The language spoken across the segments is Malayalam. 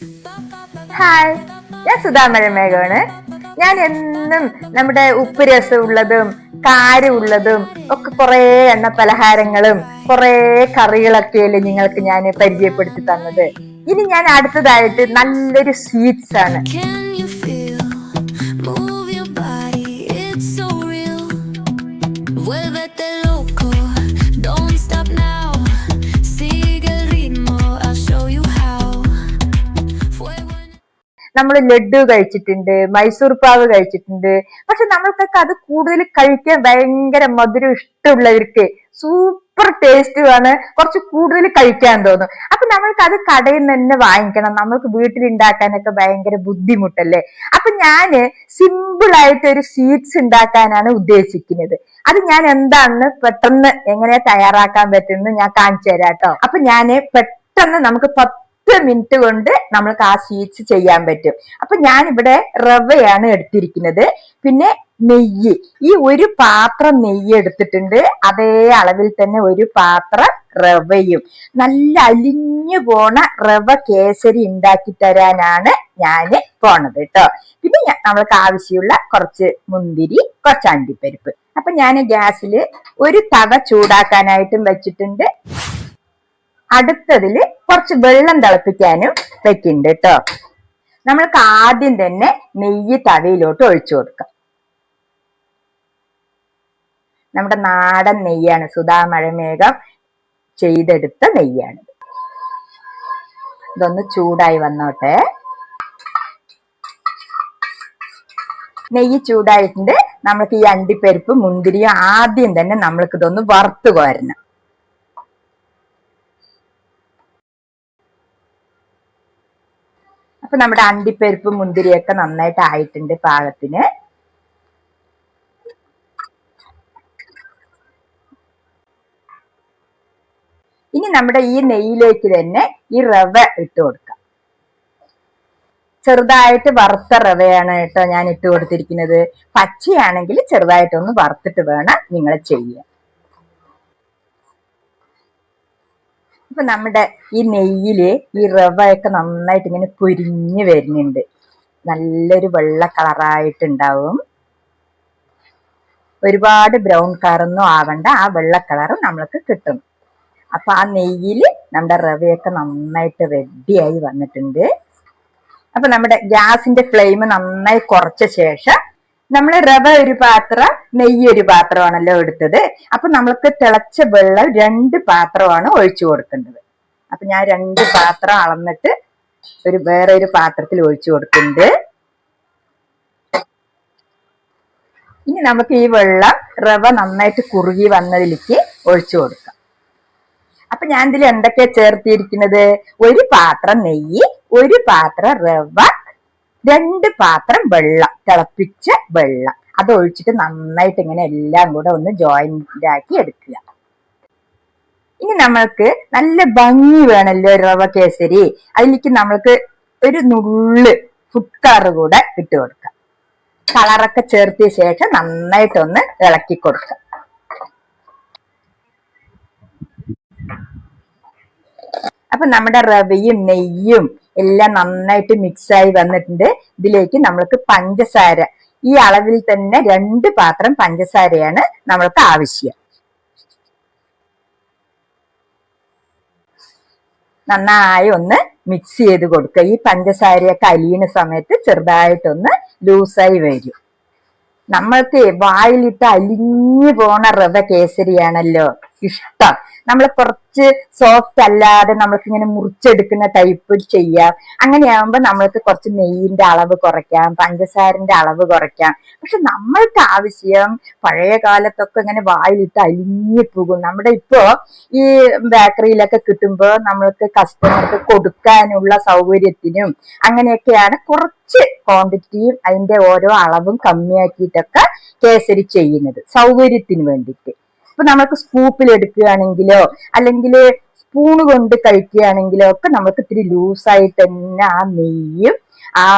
ഹായ് ഞാൻ സുധാമഴമേഘാണ് ഞാൻ എന്നും നമ്മുടെ ഉപ്പ് രസമുള്ളതും കാരമുള്ളതും ഒക്കെ കുറേ എണ്ണ പലഹാരങ്ങളും കുറേ കറികളൊക്കെയല്ലേ നിങ്ങൾക്ക് ഞാൻ പരിചയപ്പെടുത്തി തന്നത്. ഇനി ഞാൻ അടുത്തതായിട്ട് നല്ലൊരു സ്വീറ്റ്സ് ആണ് നമ്മൾ ലഡു കഴിച്ചിട്ടുണ്ട് മൈസൂർ പാവ് കഴിച്ചിട്ടുണ്ട്. പക്ഷെ നമ്മൾക്കൊക്കെ അത് കൂടുതൽ കഴിക്കാൻ ഭയങ്കര മധുരം ഇഷ്ടമുള്ളവർക്ക് സൂപ്പർ ടേസ്റ്റുമാണ് കുറച്ച് കൂടുതൽ കഴിക്കാൻ തോന്നും. അപ്പൊ നമ്മൾക്ക് അത് കടയിൽ നിന്ന് തന്നെ വാങ്ങിക്കണം. നമ്മൾക്ക് വീട്ടിൽ ഉണ്ടാക്കാനൊക്കെ ഭയങ്കര ബുദ്ധിമുട്ടല്ലേ? അപ്പൊ ഞാൻ സിമ്പിൾ ആയിട്ട് ഒരു സ്വീറ്റ്സ് ഉണ്ടാക്കാനാണ് ഉദ്ദേശിക്കുന്നത്. അത് ഞാൻ എന്താണെന്ന് പെട്ടെന്ന് എങ്ങനെ തയ്യാറാക്കാൻ പറ്റുമെന്ന് ഞാൻ കാണിച്ചു തരാം കേട്ടോ. അപ്പൊ ഞാൻ പെട്ടെന്ന് നമുക്ക് പത്ത് പത്ത് മിനിറ്റ് കൊണ്ട് നമ്മൾക്ക് ആ സ്വീറ്റ്സ് ചെയ്യാൻ പറ്റും. അപ്പൊ ഞാൻ ഇവിടെ റവയാണ് എടുത്തിരിക്കുന്നത്. പിന്നെ നെയ്യ്. ഈ ഒരു പാത്രം നെയ്യ് എടുത്തിട്ടുണ്ട്. അതേ അളവിൽ തന്നെ ഒരു പാത്രം റവയും. നല്ല അലിഞ്ഞു പോണ റവ കേസരി ഉണ്ടാക്കി തരാനാണ് ഞാൻ പോണത് കേട്ടോ. പിന്നെ നമ്മൾക്ക് ആവശ്യമുള്ള കുറച്ച് മുന്തിരി കുറച്ച് അണ്ടിപ്പരിപ്പ്. അപ്പൊ ഞാൻ ഗ്യാസിൽ ഒരു തവ ചൂടാക്കാനായിട്ടും വെച്ചിട്ടുണ്ട്. അടുത്തതിൽ കുറച്ച് വെള്ളം തിളപ്പിക്കാനും വെക്കുന്നുണ്ട് കേട്ടോ നമ്മൾക്ക് ആദ്യം തന്നെ നെയ്യ് തവയിലോട്ട് ഒഴിച്ചു കൊടുക്കാം. നമ്മുടെ നാടൻ നെയ്യാണ് സുധാമഴമേഘം ചെയ്തെടുത്ത നെയ്യാണ് ഇതൊന്ന് ചൂടായി വന്നോട്ടെ. നെയ്യ് ചൂടായിട്ടുണ്ട്. നമ്മൾക്ക് ഈ അണ്ടിപ്പരിപ്പ് മുന്തിരിയും ആദ്യം തന്നെ നമ്മൾക്ക് ഇതൊന്ന് വറുത്ത് കോരണം. അപ്പൊ നമ്മുടെ അണ്ടിപ്പരിപ്പ് മുന്തിരിയൊക്കെ നന്നായിട്ട് ആയിട്ടുണ്ട് പാകത്തിന്. ഇനി നമ്മുടെ ഈ നെയ്യിലേക്ക് തന്നെ ഈ റവ ഇട്ട് കൊടുക്കാം. ചെറുതായിട്ട് വറുത്ത റവയാണ് കേട്ടോ ഞാൻ ഇട്ട് കൊടുത്തിരിക്കുന്നത്. പച്ചയാണെങ്കിൽ ചെറുതായിട്ടൊന്ന് വറുത്തിട്ട് വേണം നിങ്ങൾ ചെയ്യാൻ. അപ്പൊ നമ്മുടെ ഈ നെയ്യിൽ ഈ റവയൊക്കെ നന്നായിട്ട് ഇങ്ങനെ പൊരിഞ്ഞു വരുന്നുണ്ട്. നല്ലൊരു വെള്ള കളറായിട്ടുണ്ടാവും. ഒരുപാട് ബ്രൗൺ കളറൊന്നും ആവണ്ട. ആ വെള്ള കളർ നമ്മൾക്ക് കിട്ടും. അപ്പൊ ആ നെയ്യിൽ നമ്മുടെ റവയൊക്കെ നന്നായിട്ട് റെഡിയായി വന്നിട്ടുണ്ട്. അപ്പൊ നമ്മുടെ ഗ്യാസിന്റെ ഫ്ലെയിം നന്നായി കുറച്ച ശേഷം നമ്മൾ റവ ഒരു പാത്രം നെയ്യ് ഒരു പാത്രമാണല്ലോ എടുത്തത്. അപ്പൊ നമ്മൾക്ക് തിളച്ച വെള്ളം രണ്ട് പാത്രമാണ് ഒഴിച്ചു കൊടുക്കേണ്ടത്. അപ്പൊ ഞാൻ രണ്ട് പാത്രം അളന്നിട്ട് ഒരു വേറെ ഒരു പാത്രത്തിൽ ഒഴിച്ചു കൊടുക്കുന്നുണ്ട്. ഇനി നമുക്ക് ഈ വെള്ളം റവ നന്നായിട്ട് കുറുകി വന്നതിലേക്ക് ഒഴിച്ചു കൊടുക്കാം. അപ്പൊ ഞാൻ ഇതിൽ എന്തൊക്കെ ചേർത്തിയിരിക്കുന്നത്? ഒരു പാത്രം നെയ്യ് ഒരു പാത്രം റവ രണ്ട് പാത്രം വെള്ളം തിളപ്പിച്ച വെള്ളം. അത് ഒഴിച്ചിട്ട് നന്നായിട്ട് ഇങ്ങനെ എല്ലാം കൂടെ ഒന്ന് ജോയിന്റ് ആക്കി എടുക്കുക. ഇനി നമ്മൾക്ക് നല്ല ഭംഗി വേണമല്ലോ റവ കേസരി? അതിലേക്ക് നമ്മൾക്ക് ഒരു നുള്ള് ഫുഡ് കളർ കൂടെ ഇട്ട് കൊടുക്കാം. കളറൊക്കെ ചേർത്തിയ ശേഷം നന്നായിട്ടൊന്ന് ഇളക്കി കൊടുക്കുക അപ്പൊ നമ്മുടെ റവയും നെയ്യും എല്ലാം നന്നായിട്ട് മിക്സ് ആയി വന്നിട്ടുണ്ട്. ഇതിലേക്ക് നമ്മൾക്ക് പഞ്ചസാര ഈ അളവിൽ തന്നെ രണ്ട് പാത്രം പഞ്ചസാരയാണ് നമ്മൾക്ക് ആവശ്യം. നന്നായി ഒന്ന് മിക്സ് ചെയ്ത് കൊടുക്കുക. ഈ പഞ്ചസാരയൊക്കെ അലിയുന്ന സമയത്ത് ചെറുതായിട്ടൊന്ന് ലൂസായി വരും. നമ്മൾക്ക് വായിലിട്ട് അലിഞ്ഞു പോണ റവ കേസരിയാണല്ലോ. ഇഷ്ടം. നമ്മൾ കുറച്ച് സോഫ്റ്റ് അല്ലാതെ നമ്മൾക്ക് ഇങ്ങനെ മുറിച്ചെടുക്കുന്ന ടൈപ്പ് ചെയ്യാം. അങ്ങനെയാകുമ്പോൾ നമ്മൾക്ക് കുറച്ച് നെയ്യിന്റെ അളവ് കുറയ്ക്കാം പഞ്ചസാരന്റെ അളവ് കുറയ്ക്കാം. പക്ഷെ നമ്മൾക്ക് ആവശ്യം പഴയ കാലത്തൊക്കെ ഇങ്ങനെ വായിലിട്ട് അലിഞ്ഞു പോകും. നമ്മുടെ ഇപ്പോ ഈ ബേക്കറിയിലൊക്കെ കിട്ടുമ്പോൾ നമ്മൾക്ക് കസ്റ്റമർക്ക് കൊടുക്കാനുള്ള സൗകര്യത്തിനും അങ്ങനെയൊക്കെയാണ് കുറച്ച് ക്വാണ്ടിറ്റിയും അതിന്റെ ഓരോ അളവും കമ്മിയാക്കിയിട്ടൊക്കെ കേസരി ചെയ്യുന്നത്. സൗകര്യത്തിന് വേണ്ടിയിട്ട്. ഇപ്പൊ നമുക്ക് സ്കൂപ്പിൽ എടുക്കുകയാണെങ്കിലോ അല്ലെങ്കിൽ സ്പൂൺ കൊണ്ട് കഴിക്കുകയാണെങ്കിലോ ഒക്കെ നമുക്ക് ഇത്തിരി ലൂസായിട്ട് തന്നെ ആ നെയ്യും ആ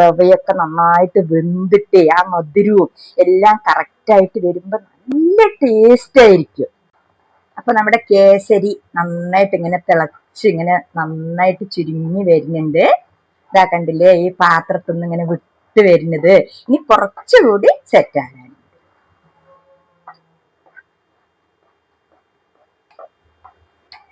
റവയൊക്കെ നന്നായിട്ട് വെന്തിട്ട് ആ മധുരവും എല്ലാം കറക്റ്റായിട്ട് വരുമ്പോ നല്ല ടേസ്റ്റ് ആയിരിക്കും. അപ്പൊ നമ്മുടെ കേസരി നന്നായിട്ട് ഇങ്ങനെ തിളച്ച് ഇങ്ങനെ നന്നായിട്ട് ചുരുങ്ങി വരുന്നുണ്ട്. ഇതാ കണ്ടില്ലേ ഈ പാത്രത്തിൽ നിന്ന് ഇങ്ങനെ വിട്ട് വരുന്നത്. ഇനി കുറച്ചുകൂടി സെറ്റ്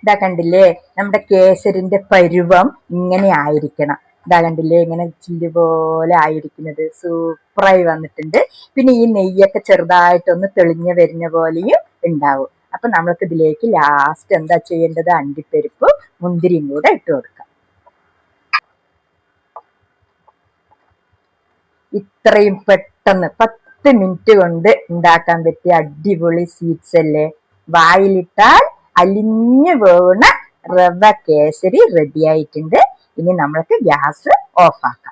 ഇതാ കണ്ടില്ലേ? നമ്മുടെ കേസരിന്റെ പരുവം ഇങ്ങനെ ആയിരിക്കണം. ഇതാ കണ്ടില്ലേ? ഇങ്ങനെ ചില്ല് പോലെ ആയിരിക്കുന്നത്. സൂപ്പറായി വന്നിട്ടുണ്ട്. പിന്നെ ഈ നെയ്യൊക്കെ ചെറുതായിട്ടൊന്ന് തെളിഞ്ഞു വരുന്ന പോലെയും ഉണ്ടാവും. അപ്പൊ നമ്മൾക്ക് ഇതിലേക്ക് ലാസ്റ്റ് എന്താ ചെയ്യേണ്ടത്? അണ്ടിപ്പരിപ്പ് മുന്തിരിയും കൂടെ ഇട്ട് കൊടുക്കാം. ഇത്രയും പെട്ടെന്ന് പത്ത് മിനിറ്റ് കൊണ്ട് ഉണ്ടാക്കാൻ പറ്റിയ അടിപൊളി സ്വീറ്റ്സ് അല്ലേ? വായിലിട്ടാൽ അലിഞ്ഞു വേണ റവ കേസരി റെഡി ആയിട്ടുണ്ട്. ഇനി നമ്മൾക്ക് ഗ്യാസ് ഓഫ് ആക്കാം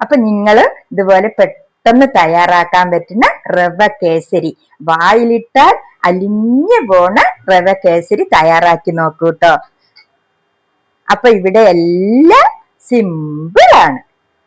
അപ്പൊ നിങ്ങൾ ഇതുപോലെ പെട്ടെന്ന് തയ്യാറാക്കാൻ പറ്റുന്ന റവ കേസരി. വായിലിട്ടാൽ അലിഞ്ഞു പോണ റവ കേസരി തയ്യാറാക്കി നോക്കൂട്ടോ അപ്പൊ ഇവിടെ എല്ലാം സിമ്പിൾ ആണ്.